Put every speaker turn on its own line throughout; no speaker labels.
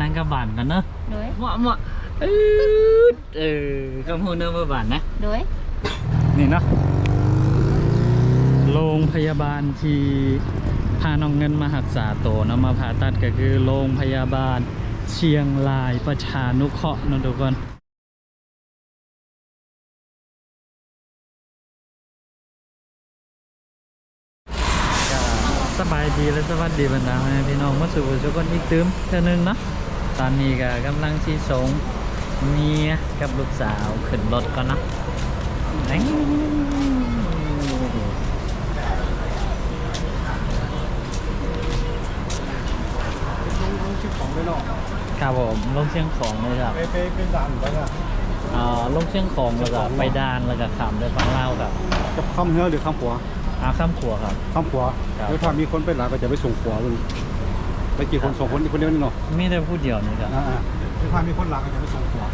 นั่งกับบานกันเนอะ
โดย
เหมาะเหมาะเออเออคำพูดเนอะเมื่อบานนะ
โดย
นี่เนาะโรงพยาบาลที่พาน้องเงินมาหักษาโตวเนาะมาผ่าตัดก็คือโรงพยาบาลเชียงรายประชานุเคราะห์เนาะทุกคนก็สบายดีและสวัสดีบรรดาแม่พี่น้องมาสู่ทุกคนอีกตืมเท่านึงเนาะ ตอนนี้ก็กำลังที่สงเมียกับลูกสาวขึ้นรถก่อนนะ
ชื่อของเลยเนาะ
ครับผมลงเชียงของเลยครับ
ไปไปเป็นด่านแล้วก็
อ่าลงเชียงของแล้วก็ไปด่านแล้วก็ขามด้วยฟังเล่าครับ
กับข้ามเนื้อหรือข้ามขัว
อ่าข้ามขัวครับ
ข้ามขัวแล้วถ้ามีคนไปหลายก็จะไปส่งขัวมัน ไปกี่คนสองคนอีกคนเดียวนี่เนาะ
มีแต่ผู้เดียวนี่ครับ
อ่าๆถ้ามีคนหลักก็จะไปส่งขัว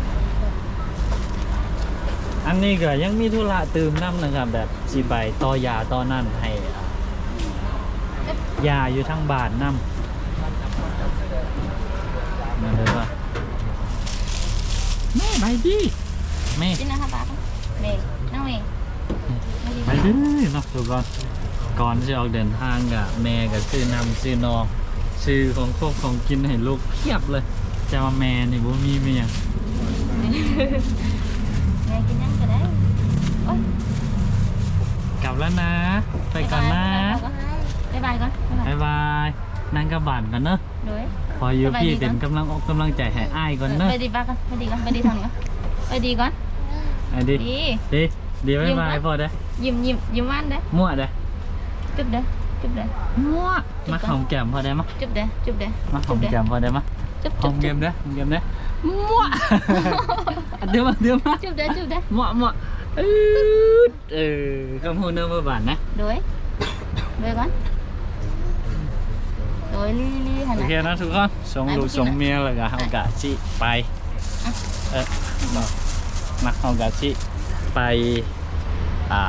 อันนี้ก็ยังมีธุระตื่มน้ำนะครับแบบสีใบต่อยาต่อนั่นให้อ่ายาอยู่ทั้งบาทน้ำนั่นเลยว่าแม่ใบดีแม่
จินนะคะป้าเมย์น้องเมย์ไม่ดี
ไปดื้อเนาะทุกคนก่อนจะออกเดินทางกับแม่ก็ซื้อนำซื้อนอง ซื้อของครบของกินให้ลูกเพียบเลยจะมาแม่นี่บ่มีเมียง
แม่กินยังก็ได้โอ๊ย
กลับแล้วนะ ไปก่อนนะ
บ๊ายบายก่อนบ๊ายบาย
บ๊ายบายนั่งกับบานกันเนอะ
โดย
พออยู่
สบายดี
พี่
ก่อน
เป็นกำลังอกกำลังใจให้อ้ายก่อนเนอะ
ไปดีป้าก่อนไปดีก่อนไปดีทางนี้ก่อนไปดีก่อน
ไอ้ดิ
ดี
ดิดีบ๊ายบาย
ยิ้มก่อน
พอเด้อ
ยิ้มยิ้มยิ้มหวานเด้อ
มั่วเด้อ
จุ๊บเด้อ จุ๊บเด้อ
มั่ว
จิ๊บ
มา
ก่อน
หอมแก้มพอได้มะ
จุ๊บเด้อจุ๊บเด้อ
มาหอ
จุ๊
ม
บเด้อ
แก้มพอได้มะ
จุ๊บ
หอ
จุ๊บ
มแก้
จุ๊
ม
บ
เด้อหอมแก้มเด้อมั่วเดี๋ยวมาเดี๋ยวมา
จุ๊บเด้อจุ๊บเด้อ
มั่วมั่วเออเออคำพูดเนอะเมื่อบานนะ
โดยโดยก่อนโดยลี่ลี่หัน
โอ
นะ
เคนะทุกคนส่งลูกส่งเมียแล้วก็เฮากะชิไป
อะ
เออมามาเฮากะชิไปอ่า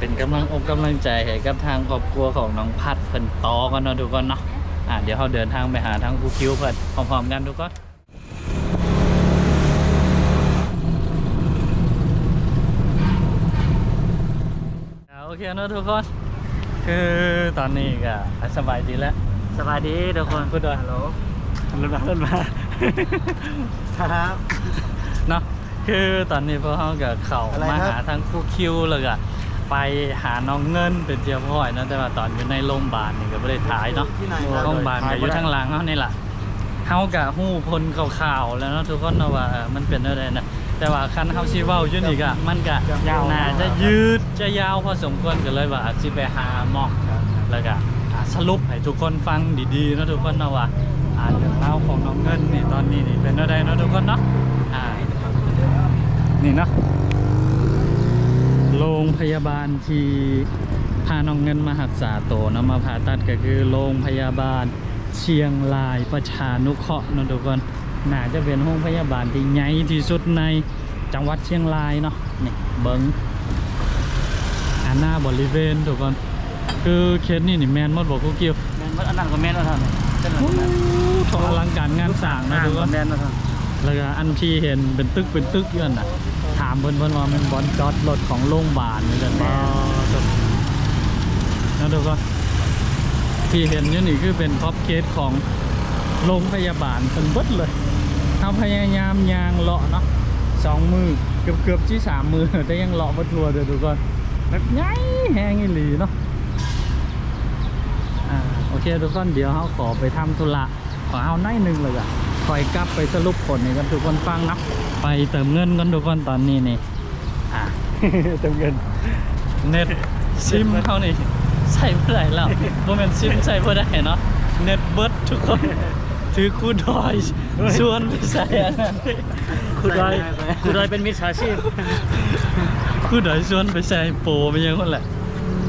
เป็นกำลังอกกำลังใจให้กับทางครอบครัวของน้องพัดเพิ่นต่อกันเนาะทุกคนเนาะอ่าเดี๋ยวเราเดินทางไปหาทางครูคิวเพิ่นพร้อมๆกันทุกคนอ่าโอเคเนาะทุกคน คือตอนนี้ก็สบายดีแล้ว สบายดีทุกคนพูดด้วยฮัลโหลฮัลโหลมาฮัลโหลมา
ครับ
เนาะคือตอนนี้พวกเขาก็เข้า
อะไร
มา
ครับ
หาทางครูคิวเลยอะ ไปหาน้องเงินเป็นเจียวพ่อยเนาะแต่ว่าตอนอยู่ในโรงพยาบาลนี่ก็ไม่ได้ถ่ายเนาะ
ที่ไหน
โรงพยาบาลก็อยู่ทางหลังเขานี่แหละเขากับหู้พลข่าวๆแล้วเนาะทุกคนเนาะว่าเออมันเป็นอะไรนะแต่ว่าคันเขาชีเว้าอยู่นี่ก็มันก็น่าจะยืดจะยาวพอสมควรก็เลยว่าอาจสิไปหาหมอ แล้วก็อ่าสรุปให้ทุกคนฟังดีๆเนาะทุกคนเนาะว่าอ่าเรื่องราวของน้องเงินนี่ตอนนี้นี่เป็นอะไรเนาะทุกคนเนาะอ่านี่เนาะ โรงพยาบาลที่พาน้องเงินมาหักษาโตวเนาะมาผ่าตัดก็คือโรงพยาบาลเชียงรายประชานุเคราะห์เนาะทุกคนน่าจะเป็นโรงพยาบาลที่ใหญ่ที่สุดในจังหวัดเชียงรายเนาะนี่เบิงอาหน้าบริเวณทุกคนคือเคสนี่นี่แมนหมดบอกกูเกี่ยว
แม่นบ่อันนั้นก็แม่นแล้วท่านเจ้าหน้า
โอ้
ที่แม่น
โหอลังการงานสร้างนะทุกคน
แม่นแล้วท่าน
แล้วก็อันที่เห็นเป็นตึกเป็นตึกอยู่นั่นน่ะ ถามเพิ่นเพิ่นว่ามันบอลจอดรถของโรงพยาบาลนี่กันบ่จบนะทุกคนที่เห็นอยู่นี่คือเป็นครอบเคสของโรงพยาบาลเป็นเบิดเลยเขาพยายามยางเลาะเนาะสองมือเกือบเกือบที่สามมือแต่ยังเลาะมาทัวร์เลยทุกคนแบบใหญ่แหงอีหลีเนาะอ่าโอเคทุกคนเดี๋ยวเขาขอไปทำธุระขอเอาหน่อยหนึ่งเลยอะ คอยกลับไปสรุปผลให้กันทุกคนฟังนะไปเติมเงินกันทุกคนตอนนี้นี่อ่าเติมเงินเน็ตซิมเขานี่ใส่เพื่อไหร่แล้วโมเมนซิมใส่เพื่อได้เนาะเน็ตเบิร์ดทุกคนถือคูดอยชวนไปใส่อันนั้น
ครูดอยครูดอยเป็นมิจฉาชีพ
คูดอยชวนไปใส่โปรไปยังคนแหละ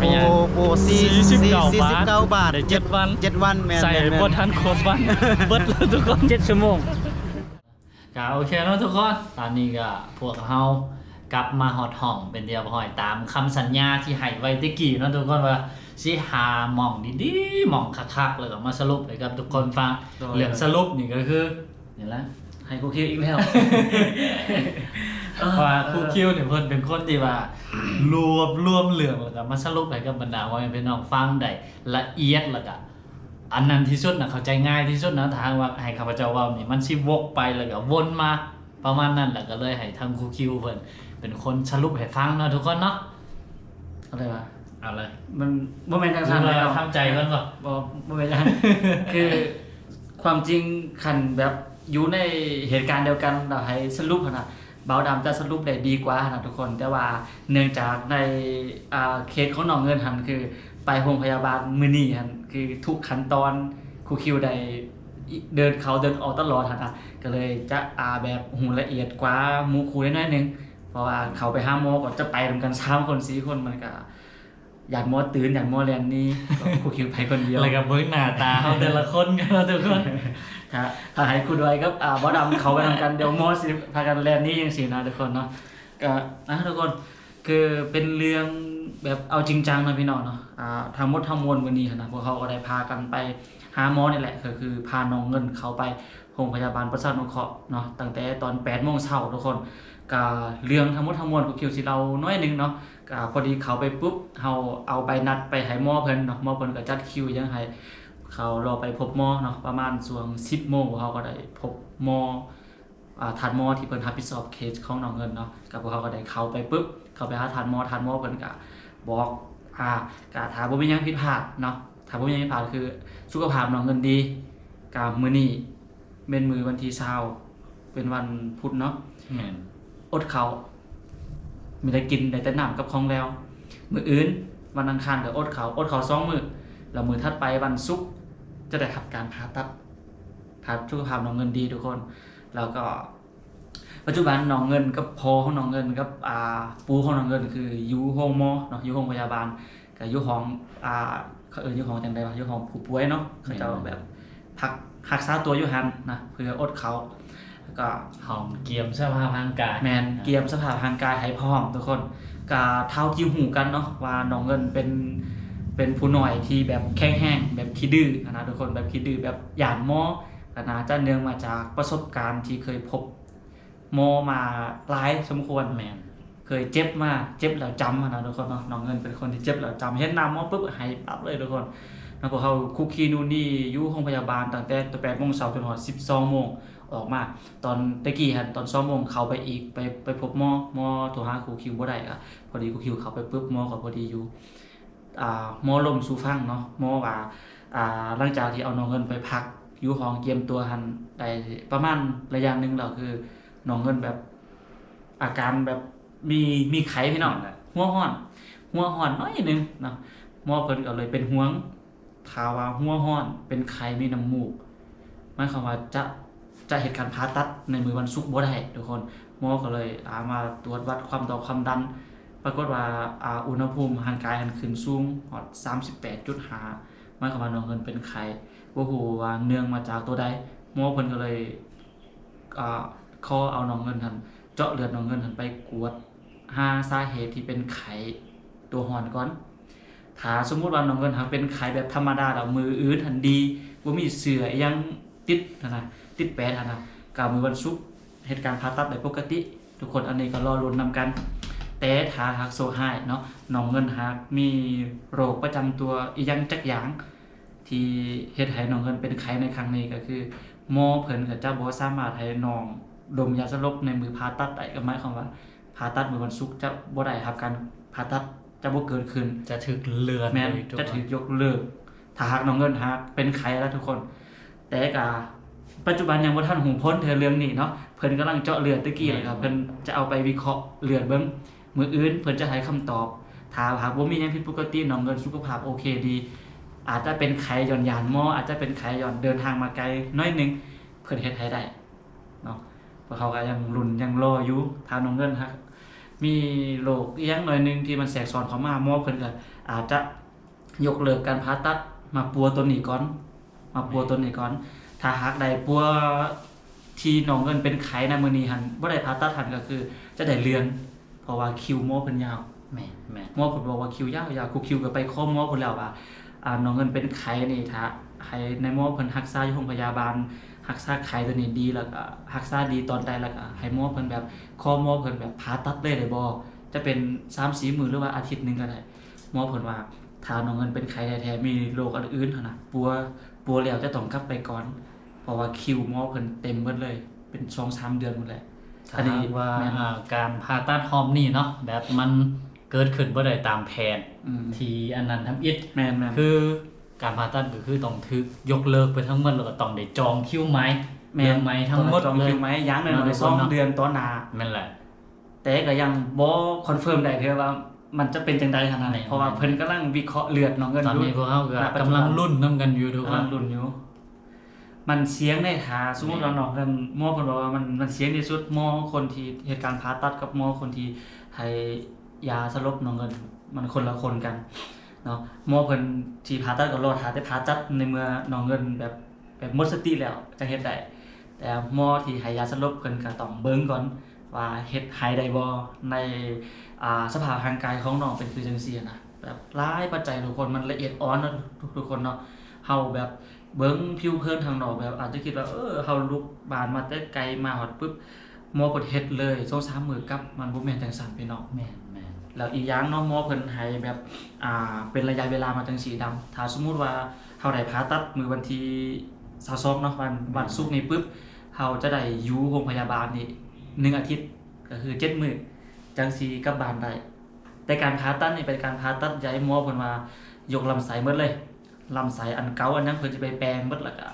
โอ้โหสี่
สี่สิบเก้า
สี่
บา
สิ
ท
บเก้าบาท
ได้เจ็ดวัน
เจ็ดวันแม่น
ใส่
แม่น
บนทันครบวันเบิดเลยทุกคน
7ชั่วโมง
ก็โอเคแล้วทุกคนตอนนี้ก็พวกเรากลับมาฮอดห้องเป็นเดียวพอยตามคำสัญญาที่ให้ไว้ตะกี้เนาะทุกคนว่าสิหาหม่องดีๆหม่องคักๆแล้วก็มาสรุปให้กับทุกคนฟังเรื่องสรุปนี่ก็คือนี่แหละ
ให้กูคิดอีกแล้ว
เพราะว่าครูคิวเนี่ยเพิ่นเป็นคนที่ว่ารวบรวมเรื่องแล้วก็มาสรุปให้กับบรรดาว่าเป็นน้องฟังได้ละเอียดแล้วก็อันนั้นที่สุดนะเข้าใจง่ายที่สุดนะทางว่าให้ข้าพเจ้าเว่านี่มันสิวกไปแล้วก็วนมาประมาณนั้นแหละก็เลยให้ทางครูคิวเพิ่นเป็นคนสรุปให้ฟังเนาะทุกคนเนาะ
อะไรวะ
เอาเลย
มันบ่แม่นทาง
ทำ
สั้น
เล
เลยย
ทำใจเพิ่นบ่
บ่บ่เป็นไรคือความจริงคันแบบอยู่ในเหตุการณ์เดียวกันเราให้สรุปหั่นน่ะ เบาดำจะสรุปได้ดีกว่านะทุกคน แต่ว่าเนื่องจากในอ่าเคสของน้องเงินหันคือ ไปโรงพยาบาลมือนี้หันคือทุกขั้นตอนครูคิวได้เดินเขาเดินออกตลอดหันน่ะก็เลยจะอ่าแบบหูละเอียดกว่ามูคูได้น้อยนึง เพราะว่าเขาไปห้าโมก็จะไปรวมกัน3คน4คนมันก็อยากมอตื่นอยากมอเรียนนี่ครูคิวไปคนเดียว
แล้วก็เบิ่งหน้าตาเฮาแต่ละคนกันเนาะทุกคน
ถ้าถ้าให้ครูด้วยครับอ่าบอดำเขาไปทำกันเดี๋ยวมอสิพากันเรียนนี่ยังสินะทุกคนเนาะก็นะทุกคนคือเป็นเรื่องแบบเอาจริงจังนะพี่น้องเนาะอ่าทั้งมดทั้งมวลวันนี้นะพวกเขาก็ได้พากันไปหาหมอนี่แหละก็คือพาน้องเงินเขาไปโรงพยาบาลประสาทนเคราะห์เนาะตั้งแต่ตอน8โมงเช้าทุกคนก็เรื่องทั้งหมดทั้งมวลกูคิวสิเราน้อยนึงเนาะก็พอดีเขาไปปุ๊บเฮาเอาไปนัดไปให้หมอเพิ่นเนาะหมอเพิ่นก็จัดคิวยังให้ เขารอไปพบหมอเนาะประมาณช่วง10โมงเขาก็ได้พบหมออ่าทานหมอที่เพิ่นรับผิดชอบเคสของน้องเงินเนาะกับพวกเขาก็ได้เข้าไปปุ๊บเข้าไปหาทานหมอทานหมอเพิ่นก็บอกอ่ากะถามบ่มีหยังผิดพลาดเนาะถ้าบ่มีหยังผิดพลาดคือสุขภาพน้องเงินดีกะมื้อนี้เป็นมื้อวันที่20เป็นวันพุธเนาะ
แม่น
อดเขามีได้กินได้แต่น้ำกับของแล้ว มืออื่นวันอังคารก็อดเขาอดเขาสองมือแล้วมือถัดไปวันศุกร์ จะได้ทำการผ่าตัดผ่าสุขภาพน้องเงินดีทุกคน แล้วก็ ปัจจุบันน้องเงินกับพอของน้องเงินกับอ่าปูของน้องเงิน คืออยู่ห้องหมอเนาะอยู่ห้องพยาบาลกับอยู่ห้องอ่าเขาเอออยู่ห้องจังไดวะอยู่ห้องผู้ป่วยเนาะเขาจะแบบพักรักษาตัวอยู่หันนะเพื่ออดเขาแล้วก็
ห้องเกียมสภาพร่างกาย
แมนเกียมสภาพทางกายให้พร้อมทุกคนกาเท่าที่หูกันเนาะว่าน้องเงินเป็น เป็นผู้หน่อยที่แบบแข็งแห้งแบบขี้ดื้อนะทุกคนแบบขี้ดื้อแบบหยานหมอก็น่าจะเนื่องมาจากประสบการณ์ที่เคยพบหมอมาหลายสมควร
แมน
เคยเจ็บมาเจ็บแล้วจำนะทุกคนเนาะน้องเงินเป็นคนที่เจ็บแล้วจำเห็นน้าหมอปุ๊บหายปั๊บเลยทุกคนแล้วพวกเขาคุกคีนู่นนี่อยู่โรงพยาบาลตั้งแต่ตัวแปดโมงเช้าจนถึงสิบสองโมงออกมาตอนตะกี้หันตอนสองโมงเขาไปอีกไปไปพบหมอหมอโทรหาครูคิวบ่ได้อะพอดีครูคิวเขาไปปุ๊บหมอก็พอดีอยู่ หมอลมสู่ฟังเนาะหมอว่าอ่าหลังจากที่เอาน้องเงินไปพักอยู่ห้องเกียมตัวหันได้ประมาณระยะหนึงแล้วคือน้องเงินแบบ อาการแบบมีมีไข้พี่น้องหัวห้อนหัวห้อนน้อยหนึงเนาะหมอเพิ่นก็เลยเป็นห่วงถาว่าหัวห้อนเป็นไข้มีน้ำมูกหมายความว่าจะจะเหตุการณ์ผ่าตัดในมือวันศุกร์บ่ได้ทุกคนหมอก็เลยอามาตรวจวัดความดันความดัน ปรากฏว่าอาอุณหภูมิร่างกายหันขึ้นสูงฮอด38.5หมายความาน้องเพิ่นเป็นไข้บ่ฮู้ว่าเนื่องมาจากตัวใดหมอเพิ่นก็เลยอ่าขอเอาน้องเงินหันเจาะเลือดน้องเงินหันไปกวดหาสาเหตุที่เป็นไข้ตัวหอนก่อนถ้าสมมุติว่าน้องเงินหาเป็นไข้แบบธรรมดาแล้วมืออื่นหันดีบ่มีเสืออยังติดหันนะติดแปดหันนะกามือวันศุกร์เหตุการณ์ผ่าตัดได้ปกติ ทุกคนอันนี้ก็รอลุ้นนำกัน แต่ถ้าหากโซหายเนาะน้องเงินหากมีโรคประจำตัวอีหยังจักอย่าง ที่เฮ็ดให้น้องเงินเป็นไข้ในครั้งนี้ก็คือหมอเพิ่นก็จะบ่สามารถให้น้องดมยาสลบในมือผ่าตัดได้ก็หมายความว่าผ่าตัดมือวันศุกร์จะบ่ได้ครับการผ่าตัดจะบ่เกิดขึ้น
จะถึกเลือน
แม่น
เลยทุก
จะ
คน
ถูกยกเลิกถ้าหากน้องเงินหากเป็นไข้แล้วทุกคน แต่ก็ปัจจุบันยังบ่ทันหูพ้นเธอเรื่องนี้เนาะเพิ่นกำลังเจาะเลือดตะกี้เลยครับเพิ่นจะเอาไปวิเคราะห์เลือดเบิ่ง มืออื่นเพิ่นจะให้คำตอบถ้าหากบ่มีหยังผิดปกติน้องเงินสุขภาพโอเคดี อาจจะเป็นไข้หย่อนยานหมออาจจะเป็นไข้หย่อนเดินทางมาไกลน้อยหนึงเพิ่นเฮ็ดให้ได้เนาะพราะเขาก็ยังลุ้นยังรออยู่ถ้าน้องเงินฮักมีโรคอีหยังหน่อยหนึงที่มันแทรกซ้อนเข้ามาหมอเพิ่นก็อาจจะยกเลิกการผ่าตัดมาปัวตัวนี้ก่อน มาปัวตัวนี้ก่อน ถ้าหากใดปัวที่น้องเงินเป็นไข้ในมื้อนี้หันบ่ได้ผ่าตัดหันก็คือ จะได้เลื่อน ราะว่าคิวหมอเพิ่นยาว
แม่นแม่น
หมอเพิ่นบอกว่าคิวยาวยาวกูคิวก็ไปคอหมอเพิ่นแล้วว่าอ่าน้องเงินเป็นไข้นี่ถ้าให้ในหมอเพิ่นรักษาอยู่โรงพยาบาลรักษาไข้ตัวนี้ดีแล้วก็รักษาดีตอนใดแล้วก็ให้หมอเพิ่นแบบคอหมอเพิ่นแบบผ่าตัดเลยได้บ่จะเป็น3-4มื้อหรือว่าอาทิตย์หนึงก็ได้หมอเพิ่นว่าถ้าน้องเงินเป็นไข้แท้ๆมีโรคอันอื่นหั่นน่ะปัวปัวแล้วจะต้องกลับไปก่อน เพราะว่าคิวหมอเพิ่นเต็มเบิดเลย เป็น2-3เดือนหมดเลย
ถ้าหากว่าอ่าการผ่าตัดหอมนี่เนาะแบบมันเกิดขึ้นบ่ได้ตามแผน
อืม
ที่อันนั้นทำอิฐ
แม่นๆ
คือการผ่าตัดก็คือต้องถึกยกเลิกไปทั้งหมดแล้วก็ต้องได้จองคิวไหม
แม่
เรื่องไหมทั้งหมด
จอง
เลย
คิวไหมย้างหน่
เนาะ
อยๆสอง
เนาะ
เดือนต่อหน้า
นั่นแหละ
แต่ก็ยังบ่คอนเฟิร์มได้เด้อว่ามันจะเป็นจังไดขนาดไหน
แม่น
เพราะว่าเพิ่นกำลังวิเคราะห์เลือดน้องเงิน
ตอน
ยู่
นี้พวกเขาก็
ณปัจจุ
กำ
บั
ลังรุ่นนํกันอยู่ทุกค
กำลั
น
งลุ้นอยู่ มันเสียงในทาสมมุติว่าน้องเงินหมอเพิ่นบอกว่ามันมันเสียงที่สุดหมอคนที่เหตุการณ์ผ่าตัดกับหมอคนที่ให้ยาสลบน้องเงินมันคนละคนกันเนาะหมอเพิ่นที่ผ่าตัดก็รอดหาแต่ผ่าตัดในเมื่อน้องเงินแบบแบบหมดสติแล้วจะเฮ็ดได้แต่หมอที่ให้ยาสลบเพิ่นก็ต้องเบิ่งก่อนว่าเฮ็ดหายได้บ่ในอ่าสภาพร่างกายของน้องเป็นคือจังซี่นะแบบหลายปัจจัยทุกคนมันละเอียดอ่อนนะทุกทุกคนเนาะเฮาแบบ เบิ่งผิวเผินทางนอกแบบ อาจจะคิดว่าเออเฮาลุกบานมาแต่ไกลมาฮอดปึ๊บหมอเพิ่นเฮ็ดเลย2 3มื้อกลับมันบ่แม่นจังซั่นพี่น้อง
แม่นแม่น
แล้วอีกอย่างเนาะหมอเพิ่นให้แบบอ่าเป็นระยะเวลามาจังสีดำถ้าสมมุติว่าเฮาได้ผ่าตัดมื้อวันที่22เนาะวันวันศุกร์นี้ปึ๊บเฮาจะได้อยู่โรงพยาบาลนี่หนึ่งอาทิตย์ก็คือ7มื้อจังสีกลับบ้านได้แต่การผ่าตัดนี่เป็นการผ่าตัดใหญ่หมอเพิ่นว่ายกลำไส้หมดเลย ลำไส้อันเก่าอันนั้นเพิ่นจะไปแปลงหมดแล้วก็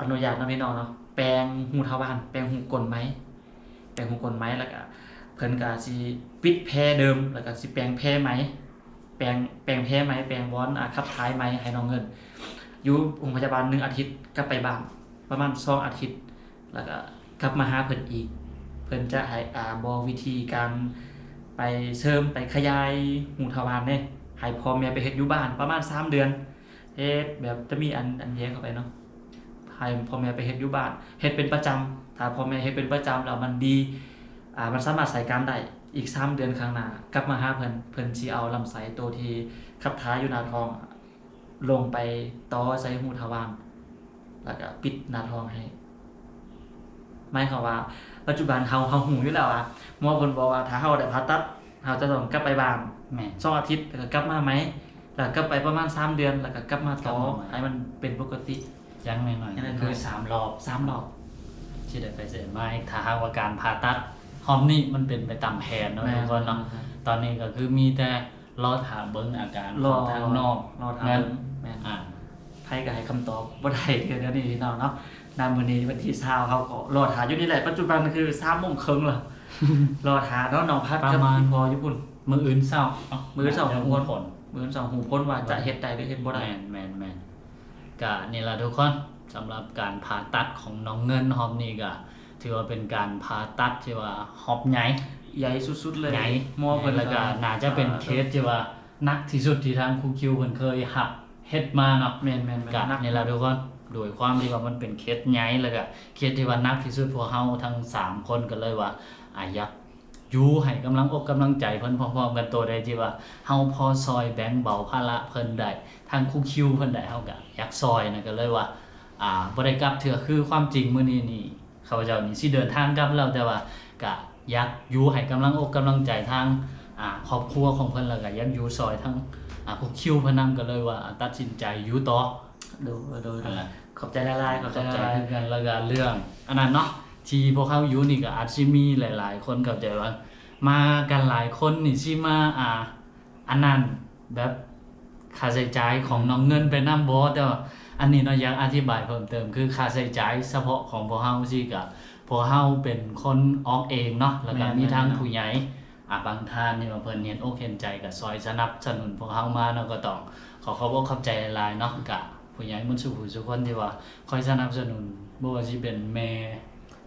อนุญาตนะพี่น้องเนาะแปลงหูทวารแปลงหูกลไหมแปลงหูกลไหมแล้วก็เพิ่นก็สิปิดแพรเดิมแล้วก็สิแปลงแพรไหมแปลงแปลงแพรไหมแปลงวอนอะขับท้ายไหมให้น้องเงิน อยู่โรงพยาบาลหนึ่งอาทิตย์กลับไปบ้านประมาณสองอาทิตย์ แล้วก็กลับมาหาเพิ่นอีก เพิ่นจะให้อ่าบอกวิธีการไปเสริมไปขยายหูทวารเนี่ยให้พ่อแม่ไปเฮ็ดอยู่บ้านประมาณ 3 เดือน เฮ็ดแบบจะมีอันอันแยกเข้าไปเนาะให้พ่อแม่ไปเฮ็ดอยู่บ้านเฮ็ดเป็นประจำถ้าพ่อแม่เฮ็ดเป็นประจำแล้วมันดีอ่ามันสามารถใส่การได้อีก3เดือนข้างหน้ากลับมาหาเพิ่นเพิ่นสิเอาลำไส้ตัวที่ขับท้ายอยู่หน้าท้อง ลงไปต่อใส่หูทวารแล้วก็ปิดหน้าท้องให้หมายความว่า ปัจจุบันเฮาเฮาหูอยู่แล้วอะหมอเพิ่นบอกว่าถ้าเฮาได้ผ่าตัดเฮาจะต้องกลับไปบ้าน
แม่น
สองอาทิตย์แล้วก็กลับมาไหม แล้วกลับไปประมาณ3เดือนแล้วก็กลับมาต่อก
ลับมาใหม่
ให้มันเป็นปกติ
ยังหน่อย
ยังหน่อย
ๆคือสามรอบ
3รอบ
ที่ได้ไปเสร็จมาถ้าหากว่าการผ่าตัดหอมนี่มันเป็นไปตามแผนเนาะทุกคนเนาะตอนนี้ก็คือมีแต่รอถามเบิ่งอาการ
รอ
ของทางนอก
รอทาง
งั้น
แม่น
อ่า
ไผก็ให้คำตอบบ่ได้เดี๋ยวนี้พี่น้องเนาะนามมื้อนี้วันที่20เขาก็รอถาอยู่นี่แหละปัจจุบันคือ3:30นครึ่งแล้วรอถาเนาะน้องพัดกับพี่พอญี่ปุ่น
มืออื่นเศร้าเา
มื้อเช้า
ดี๋ยว
ของคน
ผล
มื้อสองหูพ้นว่าจะเฮ็ดได้หรือเฮ็ดบ่ได้
แมนแมนแมนกะนี่แหละทุกคนสำหรับการผ่าตัดของน้องเงินหอมนี่ก็ถือว่าเป็นการผ่าตัดที่ว่าหอบใหญ่
ใหญ่สุดๆเลย
ใหญ่
หมอเพิ่น
แล้วก็น่าจะเป็นเคสที่ว่าหนักที่สุดที่ทางครูคิวเพิ่นเคยหับเฮ็ดมาเนาะ
แม่นๆๆ
กะ
นัก
นี่แหละทุกคนโดยความที่ว่ามันเป็นเคสใหญ่แล้วก็เคสที่ว่าหนักที่สุดพวกเฮาทั้งสามคนก็เลยว่าอายัก อยู่ให้กำลังอกกำลังใจเพิ่นพร้อมๆกันตัวได้ที่ว่าเฮาพอซอยแบ่งเบาภาระเพิ่นได้ทางครูคิวเพิ่นได้เฮาก็อยากซอยนะก็เลยว่าอ่าบ่ได้กลับเถื่อคือความจริงมื้อนี้นี่ข้าพเจ้านี่สิเดินทางกลับแล้วแต่ว่าก็อยากอยู่ให้กำลังอกกำลังใจทางอ่าครอบครัวของเพิ่นแล้วก็อยากอยู่ซอยทั้งอ่าครูคิวเพิ่นนํก็เลยว่าตัดสินใจอยู่ต่อ
ดูดู
นั่นแหละ
ขอบใจละลายขอบใจ
เข้า
ละ
ใจ
ลาย
คือกันแล้วก็เรื่องอันนั้นเนาะ ที่พวกเขาอยู่นี่ก็อาจสิมีหลาย ๆ คนเข้าใจว่า มากันหลายคนนี่สิมาอ่าอันนั้นแบบค่าใช้จ่ายของน้องเงินไปนำบ่แต่ว่าอันนี้เนาะอยากอธิบายเพิ่มเติมคือค่าใช้จ่ายเฉพาะของพวกเฮาสิก็พวกเฮาเป็นคนออกเองเนาะแล้วก็มีทางผู้ใหญ่อ่าบางท่านนี่ว่าเพิ่นเห็นอกเห็นใจก็ซอยสนับสนุนพวกเฮามาเนาะก็ต้องขอขอบอกขอบใจหลายๆเนาะกะผู้ใหญ่มุ่นสู่ผู้ทุคนที่ว่าคอยสนับสนุนบ่ว่าสิเป็นแม่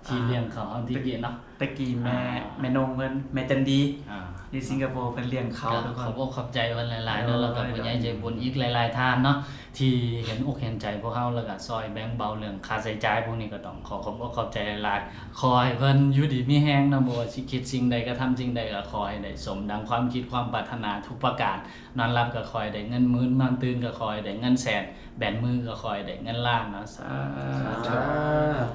ที่เลี้ยงเขาเอาที่เกียร ติเนาะ
ตะกี้แม่แม่นงเพิ่นแม่จันดี
อ่า
ที่สิงคโปร์เพิ่นเลี้ยงเขาทุกค
ข
น
อบอกขอบใจวันหลายๆเนาะ
เออ
แล้วก็ผู้ใหญ่ใจบุญอีกหลาย ๆท่านเนาะที่เห็นอกเห็นใจพวกเขาแล้วก็ซอยแบ่งเบาเรื่องค่าใช้จ่ายพวกนี้ก็ต้องขอขอบอกขอบใจหลายๆขอให้เพิ่นอยู่ดีมีแฮงนะบ่ว่าสิคิดสิ่งใดก็ทำสิ่งใดก็ขอให้ได้สมดังความคิดความปรารถนาทุกประการนอนหลับก็ขอให้ได้เงินหมื่นนอนตื่นก็ขอให้ได้เงินแสนแบนมือก็ขอให้ได้เงินล้านเนาะสาธุ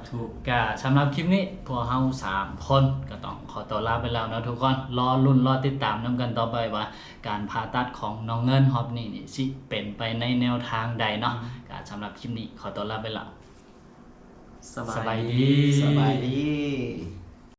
ถูก
ก็สำหรับคลิปนี้พวกเฮา3คนก็ต้องขอตัวลาไปแล้วเนาะทุกคนรอรุ่นรอติดตามนํกันต่อไปว่า การผ่าตัดของน้องเงินฮอบนี่นี่สิเป็นไปในแนวทางใดเนาะก็สำหรับคลิปนี้ขอตัวลาไปแล้ว
สบา
สบายยดี
ดี
สบายดี